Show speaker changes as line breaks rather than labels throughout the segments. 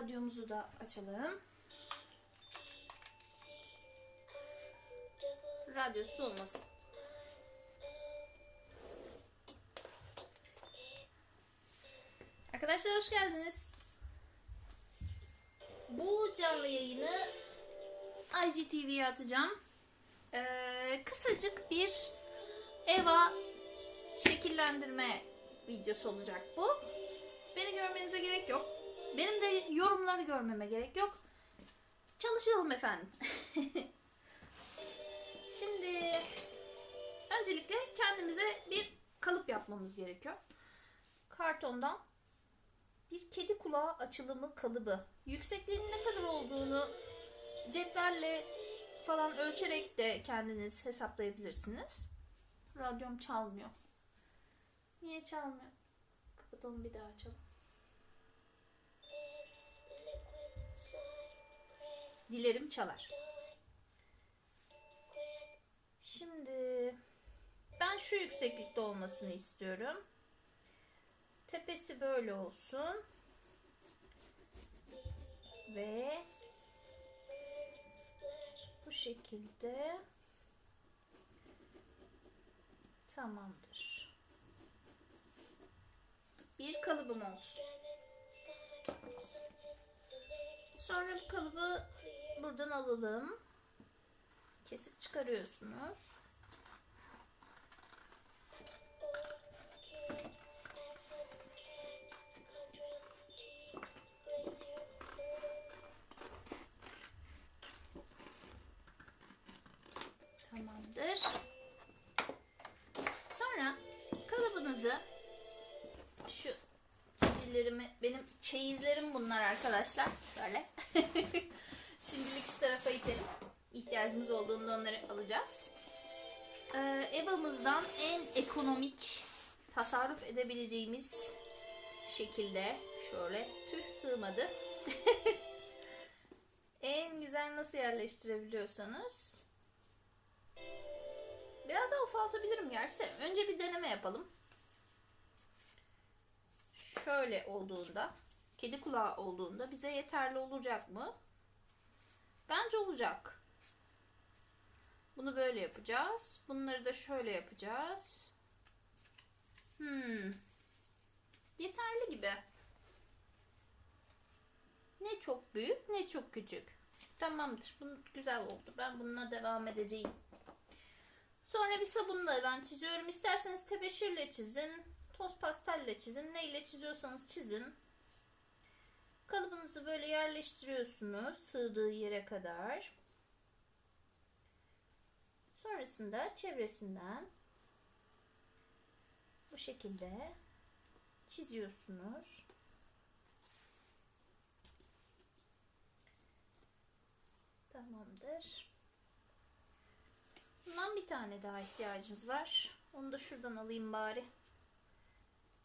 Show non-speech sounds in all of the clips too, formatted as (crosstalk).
Radyomuzu da açalım. Radyosu olmasın. Arkadaşlar hoş geldiniz. Bu canlı yayını IGTV'ye atacağım. Ee, kısacık bir Eva şekillendirme videosu olacak bu. Beni görmenize gerek yok. Benim de yorumları görmeme gerek yok. Çalışalım efendim. (laughs) Şimdi öncelikle kendimize bir kalıp yapmamız gerekiyor. Kartondan bir kedi kulağı açılımı kalıbı. Yüksekliğinin ne kadar olduğunu cetvelle falan ölçerek de kendiniz hesaplayabilirsiniz. Radyom çalmıyor. Niye çalmıyor? Kapatalım bir daha açalım. Dilerim çalar. Şimdi ben şu yükseklikte olmasını istiyorum. Tepesi böyle olsun. Ve bu şekilde tamamdır. Bir kalıbım olsun. Sonra bu kalıbı buradan alalım. Kesip çıkarıyorsunuz. Tamamdır. Sonra kalıbınızı şu cicilerimi benim çeyizlerim bunlar arkadaşlar. Böyle. Şimdilik şu tarafa itelim. İhtiyacımız olduğunda onları alacağız. Ee, Eva'mızdan en ekonomik tasarruf edebileceğimiz şekilde şöyle tüh sığmadı. (laughs) en güzel nasıl yerleştirebiliyorsanız biraz daha ufaltabilirim gerçi. Önce bir deneme yapalım. Şöyle olduğunda kedi kulağı olduğunda bize yeterli olacak mı? Bence olacak. Bunu böyle yapacağız. Bunları da şöyle yapacağız. Hmm. Yeterli gibi. Ne çok büyük ne çok küçük. Tamamdır. Bu güzel oldu. Ben bununla devam edeceğim. Sonra bir sabunla ben çiziyorum. İsterseniz tebeşirle çizin. Toz pastelle çizin. Neyle çiziyorsanız çizin. Kalıbınızı böyle yerleştiriyorsunuz sığdığı yere kadar. Sonrasında çevresinden bu şekilde çiziyorsunuz. Tamamdır. Bundan bir tane daha ihtiyacımız var. Onu da şuradan alayım bari.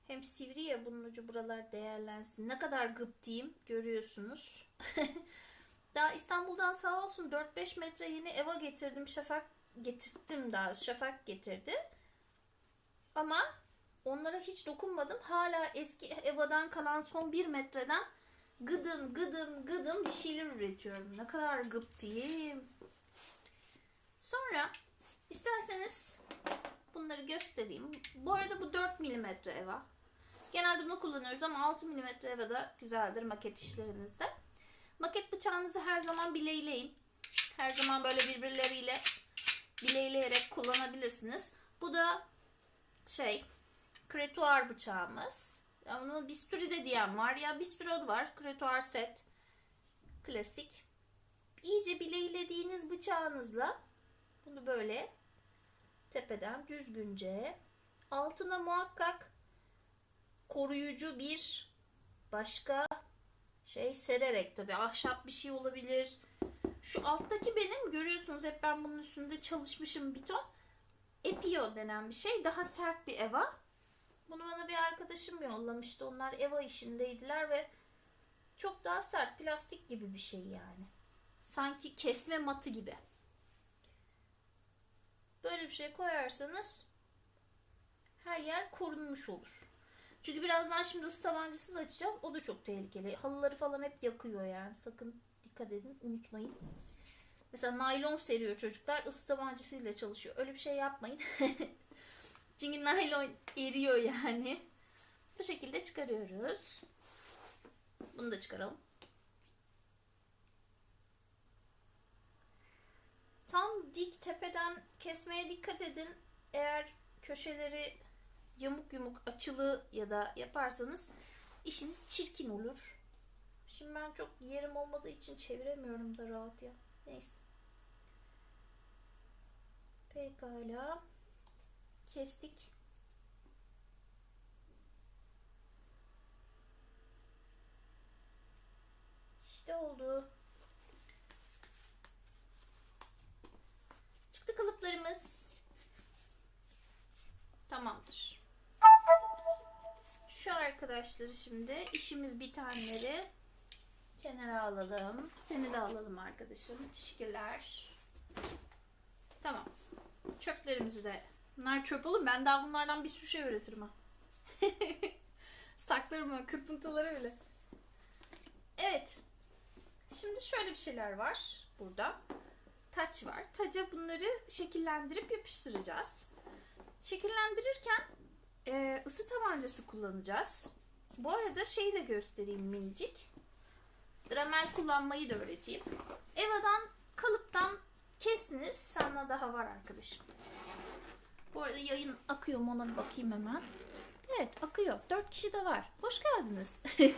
Hem sivri ya bunun ucu buralar değerlensin. Ne kadar gıptiyim görüyorsunuz. (laughs) daha İstanbul'dan sağ olsun 4-5 metre yeni eva getirdim. Şafak getirttim daha. Şafak getirdi. Ama onlara hiç dokunmadım. Hala eski evadan kalan son 1 metreden gıdım gıdım gıdım bir şeyler üretiyorum. Ne kadar gıptiyim. Sonra isterseniz bunları göstereyim. Bu arada bu 4 mm eva. Genelde bunu kullanıyoruz ama 6 mm eva da güzeldir maket işlerinizde. Maket bıçağınızı her zaman bileyleyin. Her zaman böyle birbirleriyle bileyleyerek kullanabilirsiniz. Bu da şey kretuar bıçağımız. Onu bisturi de diyen var. Ya bisturi adı var. Kretuar set. Klasik. İyice bileylediğiniz bıçağınızla bunu böyle tepeden düzgünce altına muhakkak koruyucu bir başka şey sererek tabi ahşap bir şey olabilir. Şu alttaki benim görüyorsunuz hep ben bunun üstünde çalışmışım bir ton. Epio denen bir şey. Daha sert bir eva. Bunu bana bir arkadaşım yollamıştı. Onlar eva işindeydiler ve çok daha sert plastik gibi bir şey yani. Sanki kesme matı gibi. Böyle bir şey koyarsanız her yer korunmuş olur. Çünkü birazdan şimdi ısı tabancasını açacağız. O da çok tehlikeli. Halıları falan hep yakıyor yani. Sakın dikkat edin, unutmayın. Mesela naylon seriyor çocuklar. ısı tabancasıyla çalışıyor. Öyle bir şey yapmayın. (laughs) Çünkü naylon eriyor yani. Bu şekilde çıkarıyoruz. Bunu da çıkaralım. Tam dik tepeden kesmeye dikkat edin. Eğer köşeleri yamuk yumuk açılı ya da yaparsanız işiniz çirkin olur. Şimdi ben çok yerim olmadığı için çeviremiyorum da rahat ya. Neyse. Pekala. Kestik. İşte oldu. Çıktı kalıplarımız. Tamamdır. Şu arkadaşları şimdi işimiz bitenleri kenara alalım. Seni de alalım arkadaşım. Teşekkürler. Tamam. Çöplerimizi de. Bunlar çöp oğlum. Ben daha bunlardan bir sürü şey üretirim ha. (laughs) Saklarım ha. Kırpıntıları bile. Evet. Şimdi şöyle bir şeyler var burada. Taç var. Taca bunları şekillendirip yapıştıracağız. Şekillendirirken e, ısı tabancası kullanacağız. Bu arada şeyi de göstereyim minicik. Dramel kullanmayı da öğreteyim. Eva'dan kalıptan kestiniz. Sana daha var arkadaşım. Bu arada yayın akıyor mu ona bir bakayım hemen. Evet akıyor. Dört kişi de var. Hoş geldiniz. (laughs)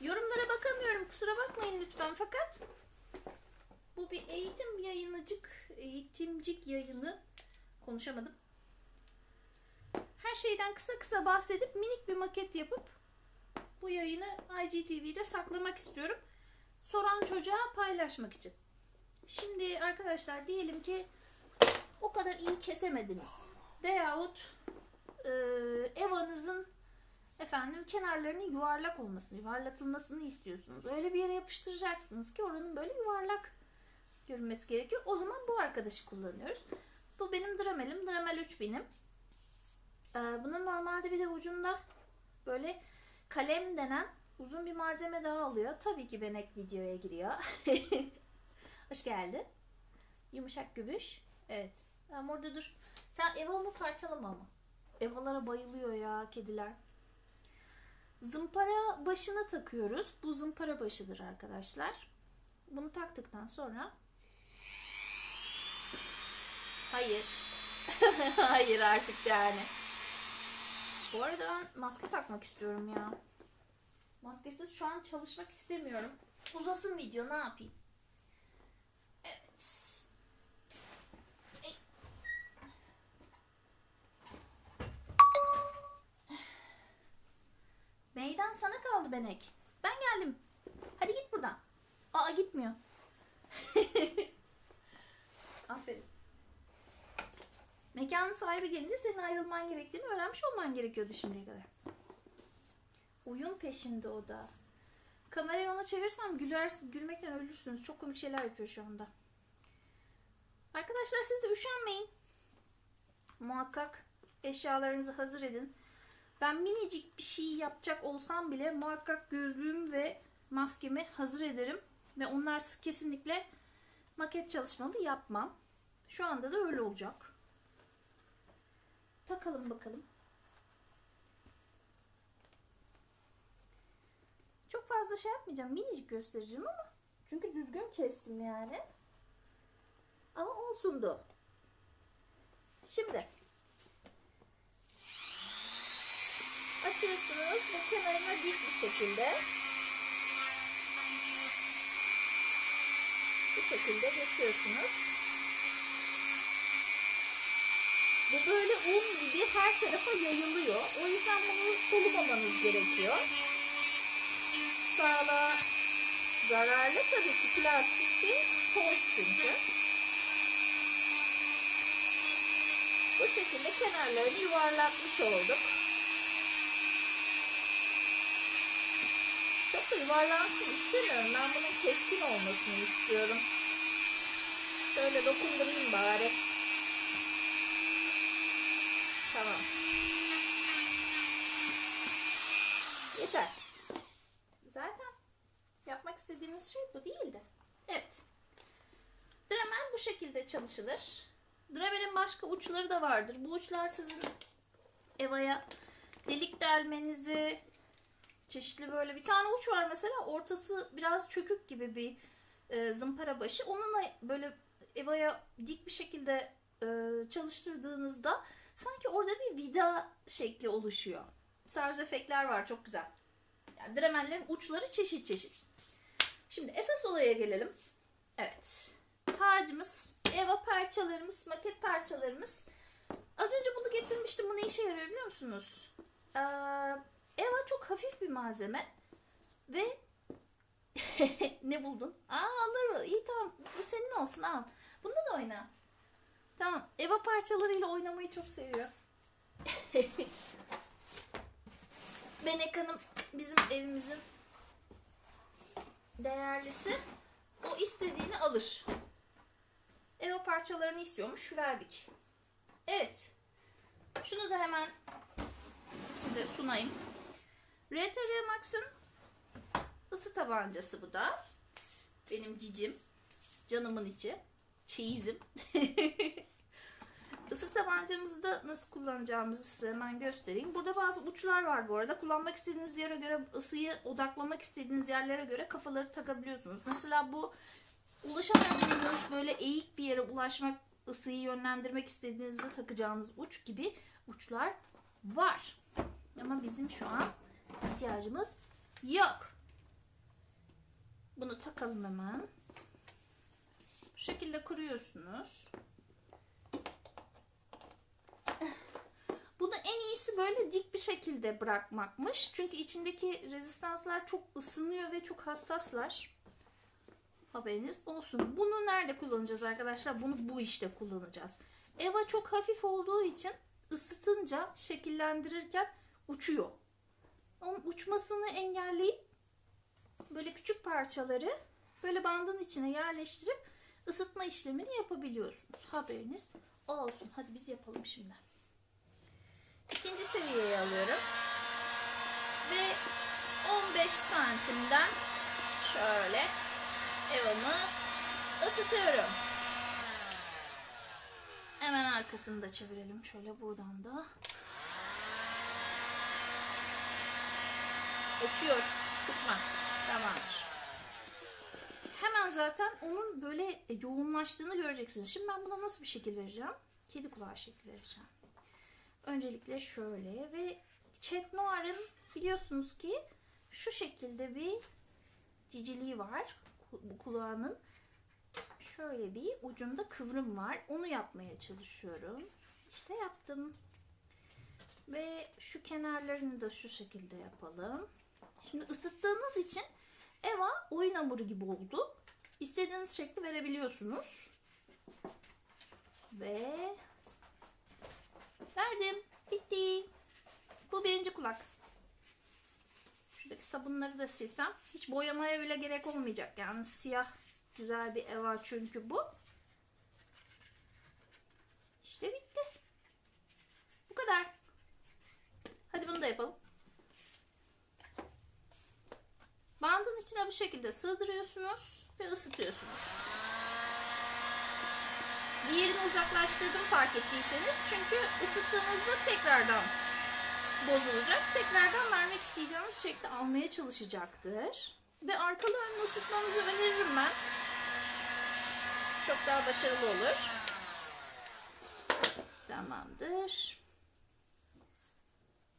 Yorumlara bakamıyorum. Kusura bakmayın lütfen fakat bu bir eğitim yayınıcık, eğitimcik yayını konuşamadım. Her şeyden kısa kısa bahsedip minik bir maket yapıp bu yayını IGTV'de saklamak istiyorum. Soran çocuğa paylaşmak için. Şimdi arkadaşlar diyelim ki o kadar iyi kesemediniz. Veyahut e, evanızın efendim kenarlarının yuvarlak olmasını, yuvarlatılmasını istiyorsunuz. Öyle bir yere yapıştıracaksınız ki oranın böyle yuvarlak görünmesi gerekiyor. O zaman bu arkadaşı kullanıyoruz. Bu benim dramelim. Dramel 3000'im. Ee, bunun normalde bir de ucunda böyle kalem denen uzun bir malzeme daha alıyor. Tabii ki Benek videoya giriyor. (laughs) Hoş geldin. Yumuşak göbüş. Evet. Ben burada dur. Sen Eva'mı parçalama ama. Evalara bayılıyor ya kediler. Zımpara başına takıyoruz. Bu zımpara başıdır arkadaşlar. Bunu taktıktan sonra Hayır. (laughs) Hayır artık yani. Bu arada maske takmak istiyorum ya. Maskesiz şu an çalışmak istemiyorum. Uzasın video ne yapayım? Evet. Ey. Meydan sana kaldı Benek. Ben geldim. Hadi git buradan. Aa gitmiyor. Aferin. Sahibi gelince senin ayrılman gerektiğini öğrenmiş olman gerekiyordu şimdiye kadar. Oyun peşinde o da. Kamerayı ona çevirsem güler, gülmekten ölürsünüz. Çok komik şeyler yapıyor şu anda. Arkadaşlar siz de üşenmeyin. Muhakkak eşyalarınızı hazır edin. Ben minicik bir şey yapacak olsam bile muhakkak gözlüğüm ve maskemi hazır ederim. Ve onlarsız kesinlikle maket çalışmamı yapmam. Şu anda da öyle olacak. Takalım bakalım. Çok fazla şey yapmayacağım. Minicik göstereceğim ama. Çünkü düzgün kestim yani. Ama olsundu. Şimdi. Açıyorsunuz ve kenarına dik bir şekilde. Bu şekilde geçiyorsunuz. Bu böyle un gibi her tarafa yayılıyor. O yüzden bunu solumamanız gerekiyor. Sağlığa zararlı tabii ki plastik bir toz çünkü. Bu şekilde kenarlarını yuvarlatmış olduk. Çok da yuvarlansın istemiyorum. Ben bunun keskin olmasını istiyorum. Şöyle dokundurayım bari. Tamam. yeter. Zaten yapmak istediğimiz şey bu değildi. Evet. Dremel bu şekilde çalışılır. Dremel'in başka uçları da vardır. Bu uçlar sizin Eva'ya delik delmenizi çeşitli böyle bir tane uç var mesela ortası biraz çökük gibi bir e, zımpara başı. Onunla böyle Eva'ya dik bir şekilde e, çalıştırdığınızda sanki orada bir vida şekli oluşuyor. Bu tarz efektler var çok güzel. Yani Dremel'lerin uçları çeşit çeşit. Şimdi esas olaya gelelim. Evet. Tacımız, Eva parçalarımız, maket parçalarımız. Az önce bunu getirmiştim. Bu ne işe yarıyor biliyor musunuz? Ee, Eva çok hafif bir malzeme. Ve (laughs) ne buldun? Aa alır İyi tamam. Bu senin olsun al. Bunda da oyna. Tamam. Eva parçalarıyla oynamayı çok seviyor. (laughs) Benek Hanım bizim evimizin değerlisi. O istediğini alır. Eva parçalarını istiyormuş. Verdik. Evet. Şunu da hemen size sunayım. RTR Max'ın ısı tabancası bu da. Benim cicim. Canımın içi. Çeyizim. (laughs) Isı tabancamızı da nasıl kullanacağımızı size hemen göstereyim. Burada bazı uçlar var bu arada. Kullanmak istediğiniz yere göre ısıyı odaklamak istediğiniz yerlere göre kafaları takabiliyorsunuz. Mesela bu ulaşamadığınız böyle eğik bir yere ulaşmak, ısıyı yönlendirmek istediğinizde takacağınız uç gibi uçlar var. Ama bizim şu an ihtiyacımız yok. Bunu takalım hemen. Bu şekilde kuruyorsunuz. Bunu en iyisi böyle dik bir şekilde bırakmakmış. Çünkü içindeki rezistanslar çok ısınıyor ve çok hassaslar. Haberiniz olsun. Bunu nerede kullanacağız arkadaşlar? Bunu bu işte kullanacağız. Eva çok hafif olduğu için ısıtınca şekillendirirken uçuyor. Onun uçmasını engelleyip böyle küçük parçaları böyle bandın içine yerleştirip ısıtma işlemini yapabiliyorsunuz. Haberiniz olsun. Hadi biz yapalım şimdi. İkinci seviyeye alıyorum. Ve 15 santimden şöyle evamı ısıtıyorum. Hemen arkasını da çevirelim. Şöyle buradan da. Uçuyor. Uçma. Tamamdır. Hemen zaten onun böyle yoğunlaştığını göreceksiniz. Şimdi ben buna nasıl bir şekil vereceğim? Kedi kulağı şekli vereceğim. Öncelikle şöyle ve Chat Noir'ın biliyorsunuz ki şu şekilde bir ciciliği var bu kulağının. Şöyle bir ucunda kıvrım var. Onu yapmaya çalışıyorum. İşte yaptım. Ve şu kenarlarını da şu şekilde yapalım. Şimdi ısıttığınız için Eva oyun hamuru gibi oldu. İstediğiniz şekli verebiliyorsunuz. Ve verdim. Bitti. Bu birinci kulak. Şuradaki sabunları da silsem hiç boyamaya bile gerek olmayacak. Yani siyah güzel bir Eva çünkü bu. İşte bitti. Bu kadar. Hadi bunu da yapalım. Bandın içine bu şekilde sığdırıyorsunuz ve ısıtıyorsunuz. Diğerini uzaklaştırdım fark ettiyseniz. Çünkü ısıttığınızda tekrardan bozulacak. Tekrardan vermek isteyeceğiniz şekli almaya çalışacaktır. Ve arkalarını ısıtmanızı öneririm ben. Çok daha başarılı olur. Tamamdır.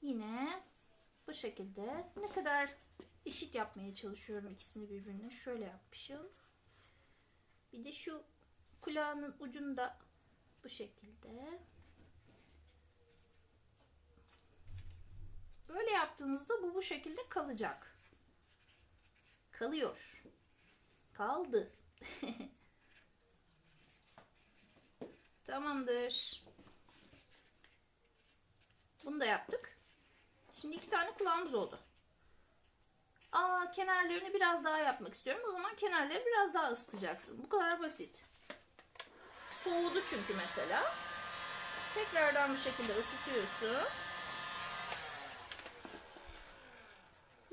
Yine bu şekilde ne kadar eşit yapmaya çalışıyorum ikisini birbirine. Şöyle yapmışım. Bir de şu kulağının ucunda bu şekilde. Böyle yaptığınızda bu bu şekilde kalacak. Kalıyor. Kaldı. (laughs) Tamamdır. Bunu da yaptık. Şimdi iki tane kulağımız oldu. Aa kenarlarını biraz daha yapmak istiyorum. O zaman kenarları biraz daha ısıtacaksın. Bu kadar basit. Soğudu çünkü mesela. Tekrardan bu şekilde ısıtıyorsun.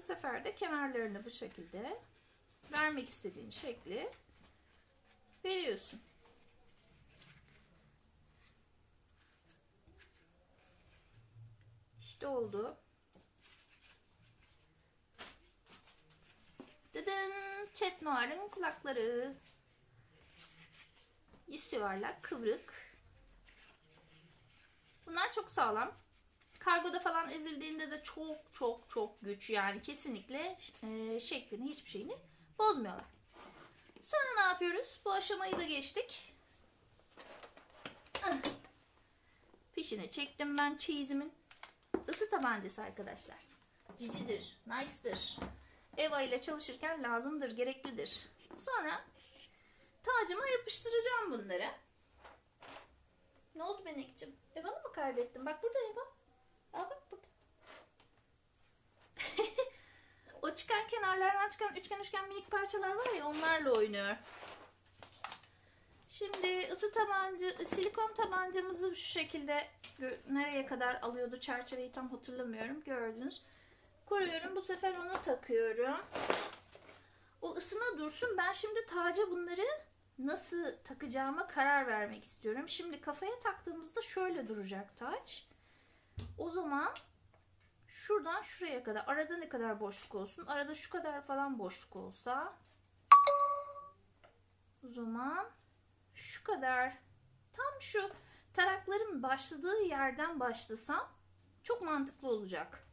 sefer de kenarlarını bu şekilde vermek istediğin şekli veriyorsun. İşte oldu. Dıdın! Chat Noir'ın kulakları. Yüz yuvarlak, kıvrık. Bunlar çok sağlam. Kargoda falan ezildiğinde de çok çok çok güç. Yani kesinlikle e, şeklini hiçbir şeyini bozmuyorlar. Sonra ne yapıyoruz? Bu aşamayı da geçtik. Ah. Fişini çektim ben cheese'imin. Isı tabancası arkadaşlar. Cicidir, nice'dır. Eva ile çalışırken lazımdır, gereklidir. Sonra tacıma yapıştıracağım bunları. Ne oldu Benek'cim? Eva'nı mı kaybettim? Bak burada Eva. Aa bak burada. (laughs) o çıkan kenarlardan çıkan üçgen üçgen minik parçalar var ya onlarla oynuyor. Şimdi ısı tabanca, silikon tabancamızı şu şekilde nereye kadar alıyordu çerçeveyi tam hatırlamıyorum. Gördünüz. Koruyorum. Bu sefer onu takıyorum. O ısına dursun. Ben şimdi taca bunları nasıl takacağıma karar vermek istiyorum. Şimdi kafaya taktığımızda şöyle duracak taç. O zaman şuradan şuraya kadar arada ne kadar boşluk olsun? Arada şu kadar falan boşluk olsa o zaman şu kadar tam şu tarakların başladığı yerden başlasam çok mantıklı olacak.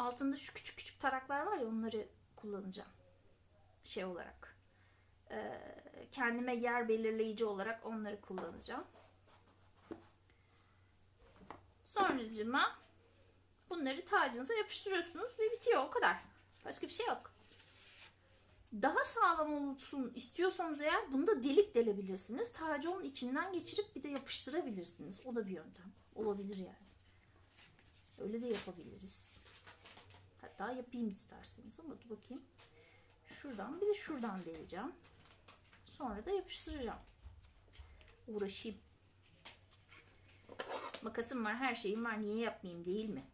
Altında şu küçük küçük taraklar var ya onları kullanacağım. Şey olarak. Ee, kendime yer belirleyici olarak onları kullanacağım. Sonracıma bunları tacınıza yapıştırıyorsunuz ve bitiyor o kadar. Başka bir şey yok. Daha sağlam olsun istiyorsanız eğer bunda delik delebilirsiniz. Tacı onun içinden geçirip bir de yapıştırabilirsiniz. O da bir yöntem. Olabilir yani. Öyle de yapabiliriz. Hatta yapayım isterseniz ama dur bakayım. Şuradan bir de şuradan deleceğim. Sonra da yapıştıracağım. Uğraşayım. Makasım var, her şeyim var. Niye yapmayayım değil mi?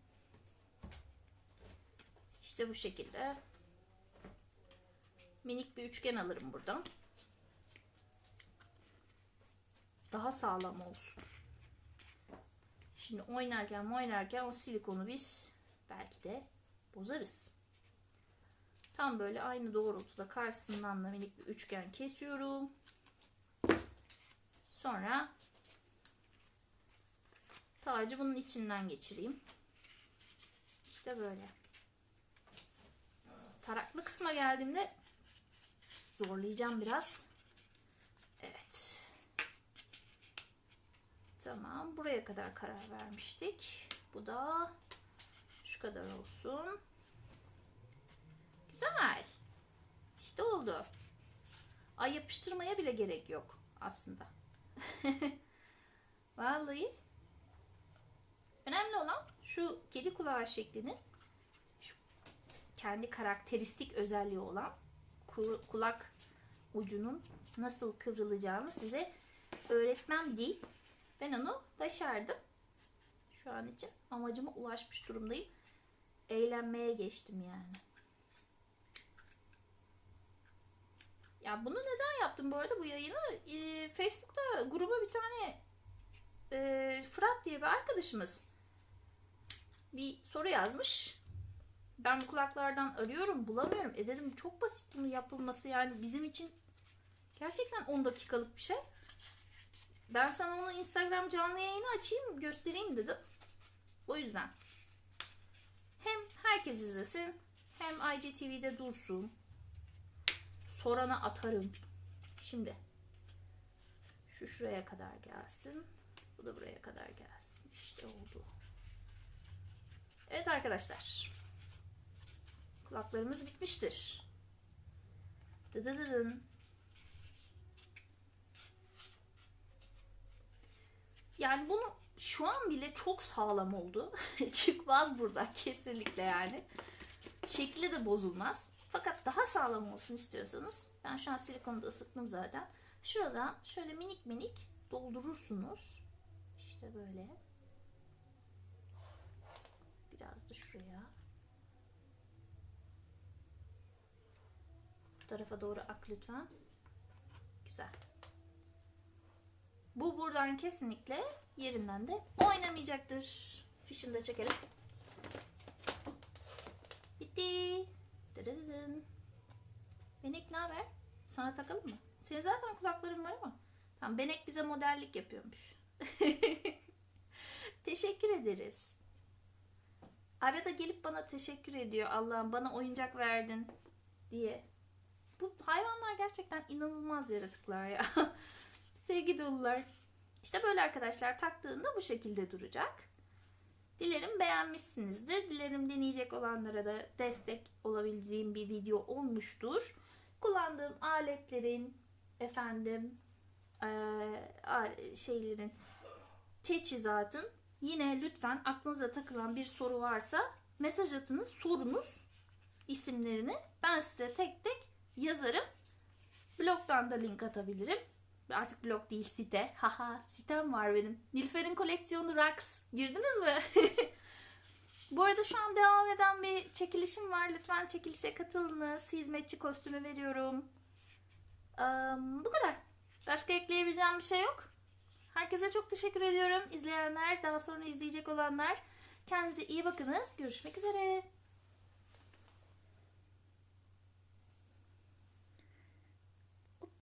İşte bu şekilde. Minik bir üçgen alırım buradan. Daha sağlam olsun. Şimdi oynarken oynarken o silikonu biz belki de bozarız. Tam böyle aynı doğrultuda karşısından da minik bir üçgen kesiyorum. Sonra tacı bunun içinden geçireyim. İşte böyle. Taraklı kısma geldiğimde zorlayacağım biraz. Evet. Tamam. Buraya kadar karar vermiştik. Bu da şu kadar olsun. Güzel. İşte oldu. Ay yapıştırmaya bile gerek yok aslında. (laughs) Vallahi önemli olan şu kedi kulağı şeklinin şu kendi karakteristik özelliği olan kulak ucunun nasıl kıvrılacağını size öğretmem değil. Ben onu başardım. Şu an için amacıma ulaşmış durumdayım. Eğlenmeye geçtim yani. Ya bunu neden yaptım bu arada bu yayını? Ee, Facebook'ta gruba bir tane e, Fırat diye bir arkadaşımız bir soru yazmış. Ben bu kulaklardan arıyorum, bulamıyorum. E dedim çok basit bunu yapılması yani bizim için gerçekten 10 dakikalık bir şey. Ben sana onu Instagram canlı yayını açayım, göstereyim dedim. O yüzden. Herkes izlesin, hem IGTV'de dursun. Sorana atarım. Şimdi şu şuraya kadar gelsin. Bu da buraya kadar gelsin. İşte oldu. Evet arkadaşlar. Kulaklarımız bitmiştir. Dıdıdıdın. Yani bunu şu an bile çok sağlam oldu. (laughs) Çıkmaz burada kesinlikle yani. Şekli de bozulmaz. Fakat daha sağlam olsun istiyorsanız ben şu an silikonu da ısıttım zaten. Şuradan şöyle minik minik doldurursunuz. İşte böyle. Biraz da şuraya. Bu tarafa doğru ak lütfen. Güzel. Bu buradan kesinlikle yerinden de oynamayacaktır. Fişini de çekelim. Bitti. Dırırın. Benek ne haber? Sana takalım mı? Senin zaten kulakların var ama. Tamam Benek bize modellik yapıyormuş. (laughs) Teşekkür ederiz. Arada gelip bana teşekkür ediyor. Allah'ım bana oyuncak verdin diye. Bu hayvanlar gerçekten inanılmaz yaratıklar ya. (laughs) Sevgi dolular. İşte böyle arkadaşlar taktığında bu şekilde duracak. Dilerim beğenmişsinizdir. Dilerim deneyecek olanlara da destek olabildiğim bir video olmuştur. Kullandığım aletlerin efendim şeylerin teçhizatın yine lütfen aklınıza takılan bir soru varsa mesaj atınız sorunuz isimlerini ben size tek tek yazarım. Blogdan da link atabilirim. Artık blog değil site. Haha sitem var benim. Nilfer'in koleksiyonu Rax. Girdiniz mi? (laughs) Bu arada şu an devam eden bir çekilişim var. Lütfen çekilişe katılınız. Hizmetçi kostümü veriyorum. Am, bu kadar. Başka ekleyebileceğim bir şey yok. Herkese çok teşekkür ediyorum. İzleyenler, daha sonra izleyecek olanlar. Kendinize iyi bakınız. Görüşmek üzere.